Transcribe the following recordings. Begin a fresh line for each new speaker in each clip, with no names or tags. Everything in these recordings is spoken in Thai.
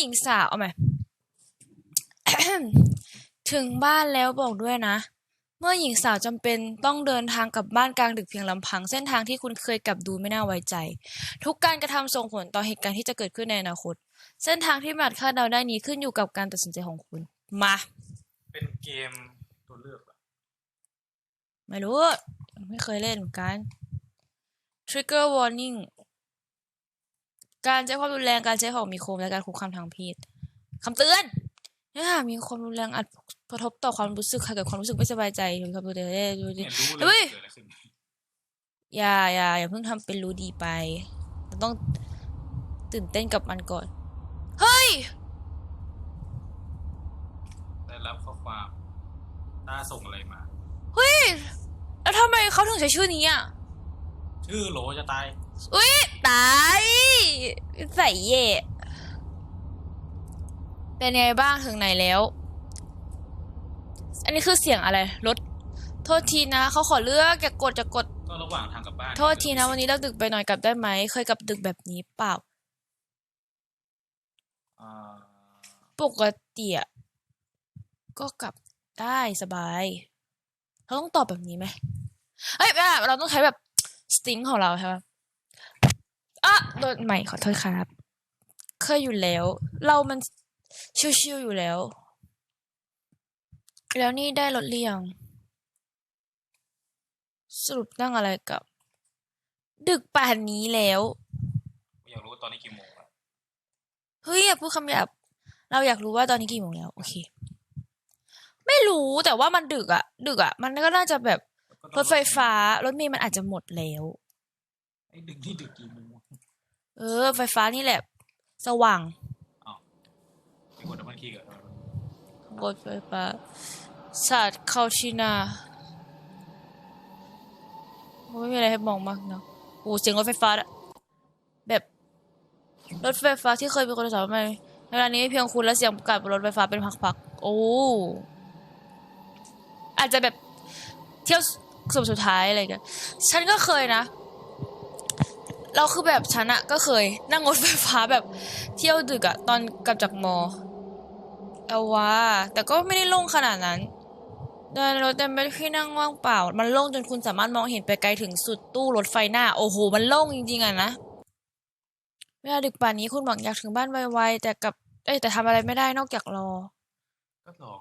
หญิงสาวเอาไหมถึงบ้านแล้วบอกด้วยนะ เมื่อหญิงสาวจำเป็นต้องเดินทางกลับบ้านกลางดึกเพียงลำพัง เส้นทางที่คุณเคยกลับดูไม่น่าไว้ใจ ทุกการกระทำส่งผลต่อเหตุการณ์ที่จะเกิดขึ้นในอนาคต เส้นทางที่ไม่อาจคาดเดาได้นี้ขึ้นอยู่กับการตัดสินใจของคุณ มา
เป็นเกมตัวเลือกเหรอ
ไม่รู้ ไม่เคยเล่นเหมือนกัน trigger warning การใช้ความรุนแรงการใช้ของมีคมและการคุกคามทางเพศคำเตือนเนื้อหามีความรุนแรงอาจกระทบต่อความรู้สึกค่ะเกิดความรู้สึกไม่สบายใจหรือครับดูดิดูดิ
ไม่รู้เลย
เฮ้ย
ว่าเกิดอะไรขึ้น
อย่าอย่าอย่าเพิ่งทำเป็นรู้ดีไปเราต้องตื่นเต้นกับมันก่อน เฮ้ย
ได้รับข้อความต้าส่งอะไรมา
เฮ้ย แล้วทำไมเขาถึงใช้ชื่อนี้อะ
ชื่อโหลจะตาย
อุ้ยตาย ใส่เย่เป็นไงบ้างถึงไหนแล้ว อันนี้คือเสียงอะไรรถโทษทีนะเขาขอเลือกอย่ากดอย่ากด
ก็ระหว่างทางกลับบ้าน
โทษทีนะวันนี้เราดึกไปหน่อยกลับได้ไหม เคยกลับดึกแบบนี้เปล่า
อ่า
ปกติอะก็กลับได้สบายเราต้องตอบแบบนี้ไหมเฮ้ยไม่ได้เราต้องใช้แบบสติงของเราใช่ไหมอะ โดนใหม่ขอโทษครับ เคยอยู่แล้ว เรามันชิวๆอยู่แล้ว แล้วนี่ได้รถเรียง สรุปนั่งอะไรกับ ดึกป่านนี้แล้ว
อยากรู้ตอนนี้กี่โมงอะ
เฮ้ยอย่าพูดคำหยาบเราอยากรู้ว่าตอนนี้กี่โมงแล้ว โอเค ไม่รู้แต่ว่ามันดึกอะดึกอะมันก็น่าจะแบบ
ก็
รถไฟฟ้ารถเมล์มันอาจจะหมดแล้ว
ไอ้ดึกที่ดึกกี่โมง
เออ ไฟฟ้านี่แหละ สว่าง
ไอ้กดดับเบิลคีย์กับ
รถไฟฟ้าศาสตร์คาชินาไม่มีอะไรให้มองมากเนอะโอ้เสียงรถไฟฟ้าอะแบบรถไฟฟ้าที่เคยมีคนสอนมาในเวลานี้เพียงคุณและเสียงประกาศบนรถไฟฟ้าเป็นพักๆ โอ้ อาจจะแบบเที่ยวสุดสุดท้ายอะไรกัน ฉันก็เคยนะ เราคือแบบฉันอะก็เคย นั่งรถไฟฟ้าแบบเที่ยวดึกอะตอนกลับจากมอเอาว่า แต่ก็ไม่ได้โล่งขนาดนั้นเดินรถเต็มไปด้วยที่นั่งว่างเปล่า มันโล่งจนคุณสามารถมองเห็นไปไกลถึงสุดตู้รถไฟหน้า โอ้โห มันโล่งจริงๆอะนะเวลาดึกป่านนี้คุณบอกอยากถึงบ้านไวๆแต่กับเอ้ยแต่ทำอะไรไม่ได้นอกจากรอ
ก็หลอก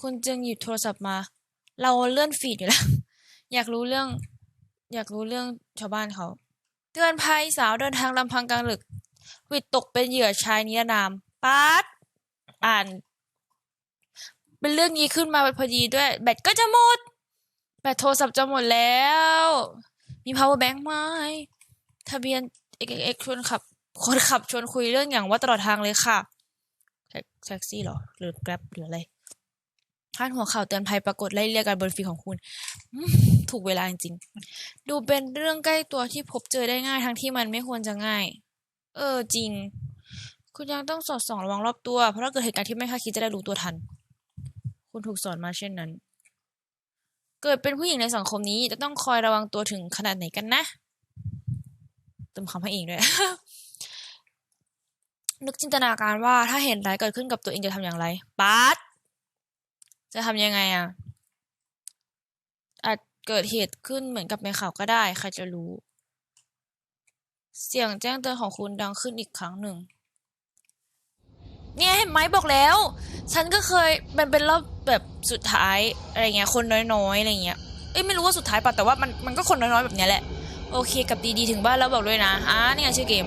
คุณจึงหยิบโทรศัพท์มา เราเลื่อนฟีดอยู่แล้ว อยากรู้เรื่อง อยากรู้เรื่องชาวบ้านเขา เตือนภัยสาวเดินทางลำพังกลางดึกวิดตกเป็นเหยื่อชายนิรนามป๊าดอ่าน เป็นเรื่องนี้ขึ้นมาพอดีด้วย แบตก็จะหมด แบตโทรศัพท์จะหมดแล้ว มี power bank ไหมทะเบียน xx ชวนขับ คนขับชวนคุยเรื่องอย่างว่าตลอดทางเลยค่ะ แท็กแท็กซี่เหรอ หรือ grab หรืออะไรพาดหัวข่าวเตือนภัยปรากฏไล่เรียกกันบนฟีของคุณ ถูกเวลาจริงๆดูเป็นเรื่องใกล้ตัวที่พบเจอได้ง่ายทั้งที่มันไม่ควรจะง่าย เออจริง คุณยังต้องสอดส่องระวังรอบตัว เพราะถ้าเกิดเหตุการณ์ที่ไม่คาดคิดจะได้รู้ตัวทัน คุณถูกสอนมาเช่นนั้น เกิดเป็นผู้หญิงในสังคมนี้จะต้องคอยระวังตัวถึงขนาดไหนกันนะเติมคำให้เองด้วยนึกจินตนาการว่าถ้าเห็นร้ายเกิดขึ้นกับตัวเองจะทำอย่างไรปาร์ตจะทำยังไงอะอาจ เกิดเหตุขึ้นเหมือนกับในข่าวก็ได้ ใครจะรู้ เสียงแจ้งเตือนของคุณดังขึ้นอีกครั้งหนึ่ง เนี่ยเห็นไหมบอกแล้ว ฉันก็เคยมันเป็นรอบแบบสุดท้ายอะไรเงี้ย คนน้อยๆอะไรเงี้ย เอ้ยไม่รู้ว่าสุดท้ายป่ะแต่ว่ามันมันก็คนน้อยๆแบบเนี้ยแหละ โอเคกับดีๆถึงบ้านแล้วบอกด้วยนะอ่านี่ไงชื่อเกม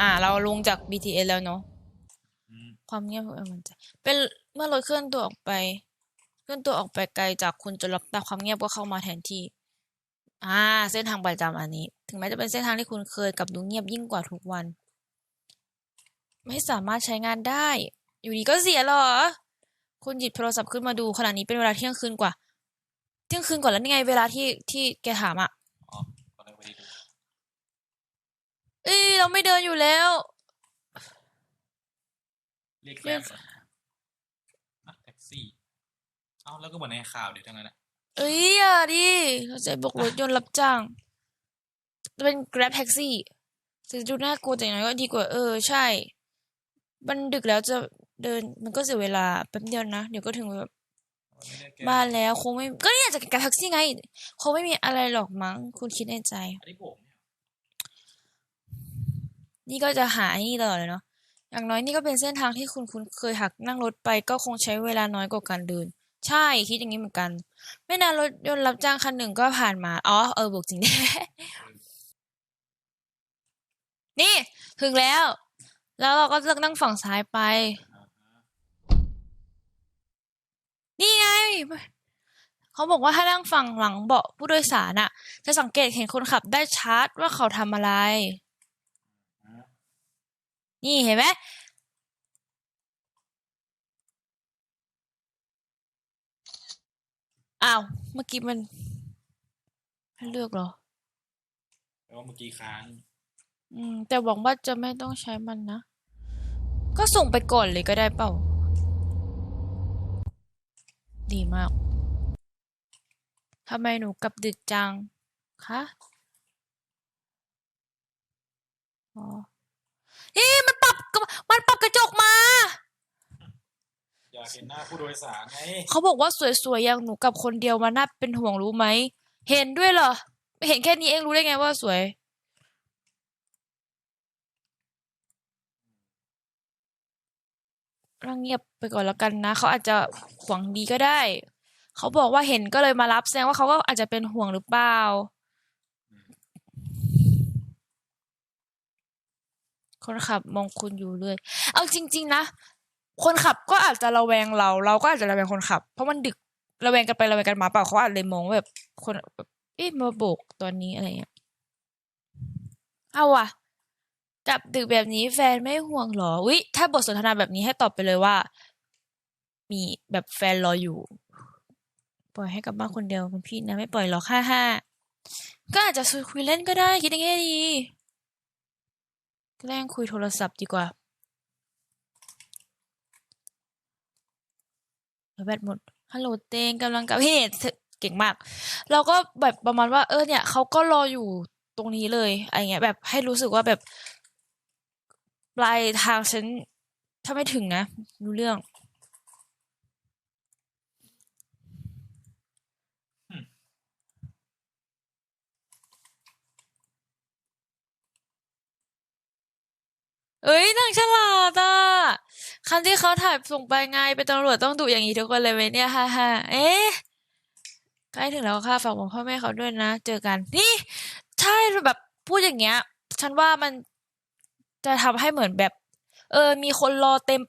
อ่า เราลงจาก BTS แล้วเนาะ
อืม
ความเงียบของมันจะเป็นเมื่อรถเคลื่อนตัวออกไปเคลื่อนตัวออกไปไกลจากคุณจนรับตาความเงียบก็เข้ามาแทนที่ อ่า เส้นทางประจำอันนี้ ถึงแม้จะเป็นเส้นทางที่คุณเคยกับดูเงียบยิ่งกว่าทุกวัน ไม่สามารถใช้งานได้ อยู่ดีก็เสียเหรอ คุณหยิบโทรศัพท์ขึ้นมาดูขณะนี้เป็นเวลาเที่ยงคืนกว่า เที่ยงคืนกว่าแล้วนี่ไงเวลาที่ที่แกถามอะ
อ๋อก็เลยไม่ได้ดู
เอ้ยเราไม่เดินอยู่แล้ว
เรียกแกร็บเหรออะแท็กซี่ เอ้าแล้วก็เหมือนในข่าวเดี๋ยวทั้งนั้นนะ
เอ้ยอย่าดิเราจะบอกรถยนต์รับจ้างจะเป็น Grab Taxi จะดูน่ากลัวแต่อย่างน้อยก็ดีกว่า เออ ใช่ มันดึกแล้วจะเดินมันก็เสียเวลาแป๊บเดียวนะ เดี๋ยวก็ถึงแบบ
ไม่ได้แก้
บ้านแล้วคงไม่ ก็เนี่ยจะกับแท็กซี่ไง คงไม่มีอะไรหรอกมั้ง คุณคิดในใจ
อันนี้ผมเนี่ย
นี่ก็จะหาไอ้นี่ตลอดเลยเนาะอย่างน้อยนี่ก็เป็นเส้นทางที่คุณคุณเคยหักนั่งรถไป ก็คงใช้เวลาน้อยกว่าการเดิน ใช่คิดอย่างนี้เหมือนกัน ไม่นานรถยนต์รับจ้างคันหนึ่งก็ผ่านมา อ๋อ เออบอกจริงแน่นี่ ถึงแล้ว แล้วเราก็เลือกนั่งฝั่งซ้ายไป นี่ไง เขาบอกว่าถ้านั่งฝั่งหลังเบาะผู้โดยสารน่ะ จะสังเกตเห็นคนขับได้ชัดว่าเขาทำอะไร นี่เห็นไหม อ้าว เมื่อกี้มันให้เลือกเหรอ
แปลว่าเมื่อกี้ค้าง
อืม แต่หวังว่าจะไม่ต้องใช้มันนะ ก็ส่งไปก่อนเลยก็ได้เปล่า ดีมากทำไมหนูกลับดึกจังคะอ๋อเอ๊ะมันปรับกระมันปรับกระจกมา
อยากเห็นหน้าผู้โดยสารไง
เขาบอกว่าสวยๆอย่างหนูกับคนเดียวมันน่าเป็นห่วงรู้ไหม เห็นด้วยเหรอเห็นแค่นี้เองรู้ได้ไงว่าสวยเราเงียบไปก่อนแล้วกันนะ เขาอาจจะหวังดีก็ได้ เขาบอกว่าเห็นก็เลยมารับแสดงว่าเขาก็อาจจะเป็นห่วงหรือเปล่า คนขับมองคุณอยู่เลยเอาจริง ๆ นะ คนขับก็อาจจะระแวงเรา เราก็อาจจะระแวงคนขับ เพราะมันดึกระแวงกันไประแวงกันมาเปล่าเขาอาจเลยมองว่าแบบคนแบบเอ๊ะมาโบกตอนนี้อะไรเงี้ยเอาว่ะกลับดึกแบบนี้แฟนไม่ห่วงหรอวิถ้าบทสนทนาแบบนี้ให้ตอบไปเลยว่า มีแบบแฟนรออยู่ ปล่อยให้กลับบ้านคนเดียวเป็นพี่นะไม่ปล่อยหรอกห้าห้าก็อาจจะคุยเล่นก็ได้คิดอย่างงี้ดีแกล้งคุยโทรศัพท์ดีกว่าเดี๋ยว แบตหมดฮัลโหลเตงกำลังกับพี่เธอเก่งมาก เราก็แบบประมาณว่า เออเนี่ยเขาก็รออยู่ตรงนี้เลยอะไรเงี้ย แบบให้รู้สึกว่าแบบปลายทางฉันถ้าไม่ถึงนะรู้เรื่อง เอ้ยนางฉลาดอะคันที่เขาถ่ายส่งไปไงเป็นตำรวจต้องดุอย่างนี้ทุกคนเลยไหมเนี่ยฮ่าฮ่าเอ๊ะใกล้ถึงแล้วค่ะฝากบอกพ่อแม่เขาด้วยนะ เจอกัน นี่ใช่แบบพูดอย่างเงี้ย ฉันว่ามันจะทำให้เหมือนแบบ เออ มีคนรอเต็ม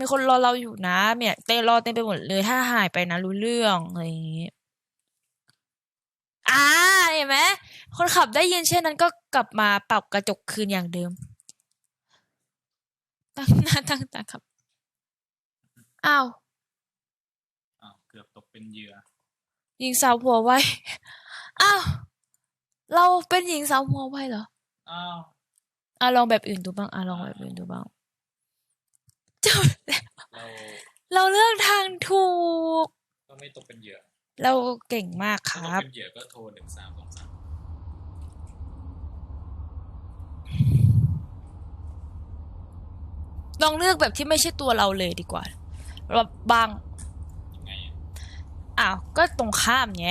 มีคนรอเราอยู่นะเนี่ยเต็มรอเต็มไปหมดเลยถ้าหายไปนะ รู้เรื่องอะไรอย่างงี้อ่าเห็นไหมคนขับได้ยินเช่นนั้นก็กลับมาปรับกระจกคืนอย่างเดิม ตั้งหน้าตั้งตาครับ อ้าว
อ้าว เกือบตกเป็นเหยื่อ
หญิงสาวหัวไว อ้าว เราเป็นหญิงสาวหัวไวเหรอ
อ้าว
อะลองแบบอื่นดูบ้างอะลองแบบอื่นดูบ้างจบแล้ว
เรา
เราเลือกทางถูก
ก็ไม่ตกเป็นเหยื่อ
เราเก่งมากค
ถ้าตก
รับ
เป็นเหยื่อก็โทรหนึ่งสามสองสาม
ลองเลือกแบบที่ไม่ใช่ตัวเราเลยดีกว่าแบบบาง
ยังอ้า
ว ก็ตรงข้ามไง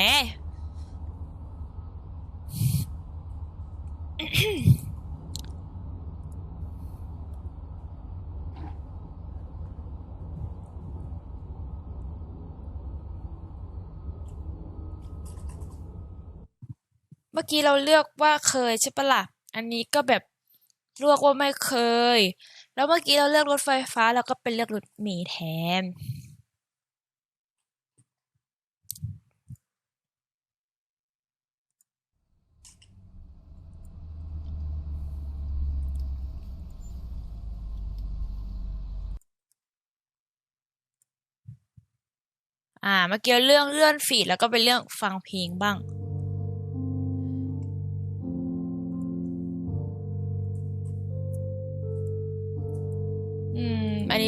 เมื่อกี้เราเลือกว่าเคยใช่ปะล่ะ อันนี้ก็แบบเลือกว่าไม่เคย แล้วเมื่อกี้เราเลือกรถไฟฟ้า เราก็เป็นเลือกรถเมล์แทน อ่าเมื่อกี้เรื่องเลื่อนฟีดแล้วก็เป็นเรื่องฟังเพลงบ้าง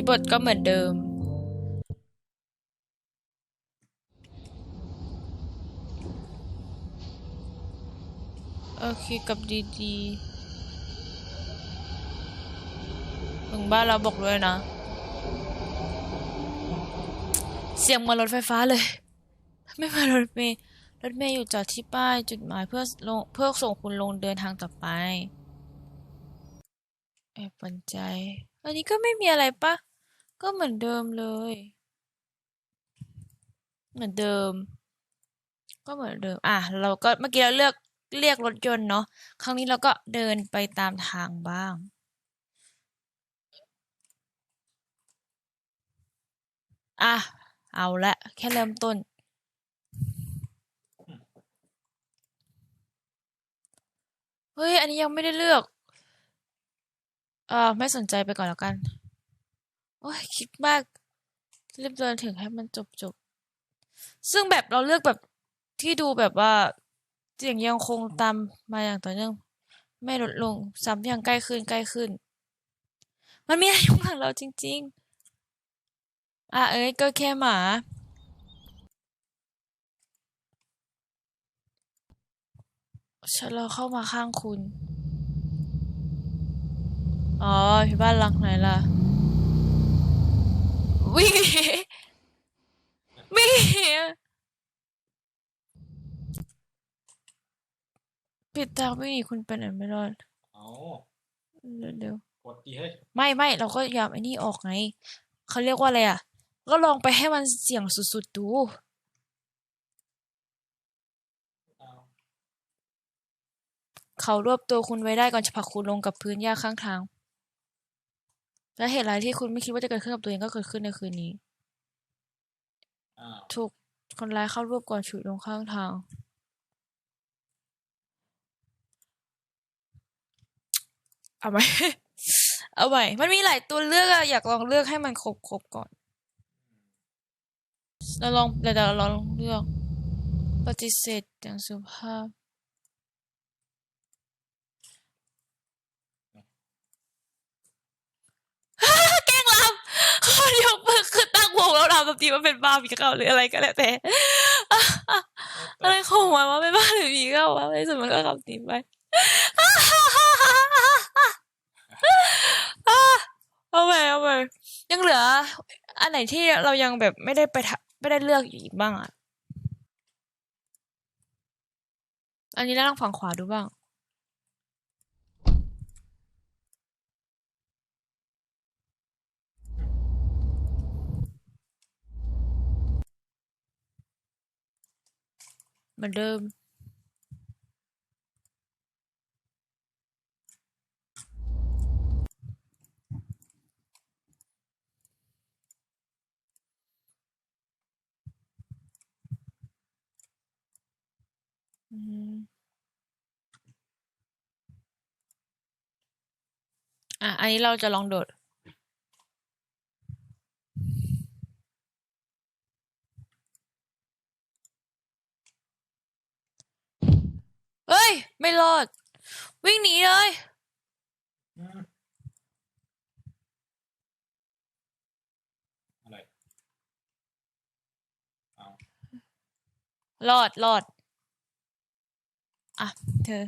บทก็เหมือนเดิมโอเคกับดีดีถึงบ้านเราบอกด้วยนะ เสียงเหมารถไฟฟ้าเลย ไม่มารถเมล์รถเมล์อยู่จอดที่ป้ายจุดหมายเพื่อลงเพื่อส่งคุณลงเดินทางต่อไปแอบปันใจ อันนี้ก็ไม่มีอะไรปะ ก็เหมือนเดิมเลย เหมือนเดิม ก็เหมือนเดิม อะ เราก็เมื่อกี้เราเลือกเรียกรถยนต์เนาะ ครั้งนี้เราก็เดินไปตามทางบ้าง อะ เอาละ แค่เริ่มต้น เฮ้ย อันนี้ยังไม่ได้เลือก เอ่อไม่สนใจไปก่อนแล้วกัน โอ้ยคิดมากรีบเดินถึงให้มันจบจบซึ่งแบบเราเลือกแบบที่ดูแบบว่าเสียงยังคงตามมาอย่างต่อเนื่องไม่ลดลงซ้ำยังใกล้ขึ้นใกล้ขึ้น มันมีอะไรอยู่ข้างเราจริง ๆ อะเอ้ยก็แค่หมาฉันเราเข้ามาข้างคุณ อ๋อที่บ้านหลังไหนล่ะ วิ่งหนีวิ่งหนีปิดตาวิ่งหนีคุณไปไหนไม่รอด
เอา
เร็ว
กดดีเฮ้ย
ๆไม่ไม่เราก็ยามไอ้นี่ออกไงเขาเรียกว่าอะไรอะ ก็ลองไปให้มันเสี่ยงสุดๆดู
เอา
เขารวบตัวคุณไว้ได้ก่อนจะผลักคุณลงกับพื้นหญ้าข้างทาง และเหตุร้ายที่คุณไม่คิดว่าจะเกิดขึ้นกับตัวเองก็เกิดขึ้นในคืนนี้
อ้าว
ถูกคนร้ายเข้ารวบก่อนฉุดลงข้างทาง เอาไหมเอาไหมมันมีหลายตัวเลือกอะอยากลองเลือกให้มันครบครบก่อนเราลองเดี๋ยวเราลองเลือก ปฏิเสธอย่างสุภาพ แกล้งลำเขายกมือขึ้นตั้ง วงแล้วลำแบบนี้มันเป็นบ้าผีเข้าหรืออะไรก็แล้วแต่อะไรของมันว่าเป็นบ้าหรือผีเข้าวะในที่สุดมันก็ขับหนีไปเอาไปเอาไปยังเหลือ อันไหนที่เรายังแบบไม่ได้ไปทะไม่ได้เลือกอยู่อีกบ้างอะอันนี้แล้วลองฝั่งขวาดูบ้าง เหมือนเดิมอืมอะ อันนี้เราจะลองโดด เฮ้ย ไม่รอด วิ่งหนีเลย
อืมอะไรเอา
รอดรอด อะ เธอ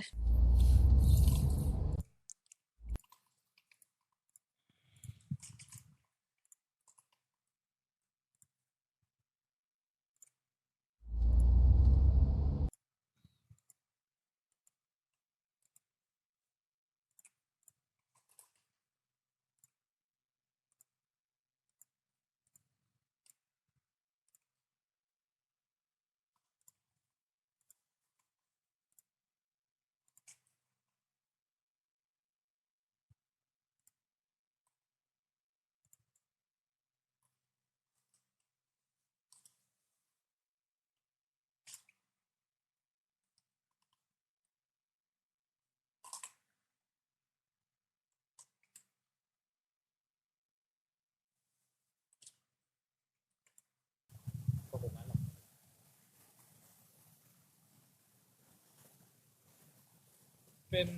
เป็น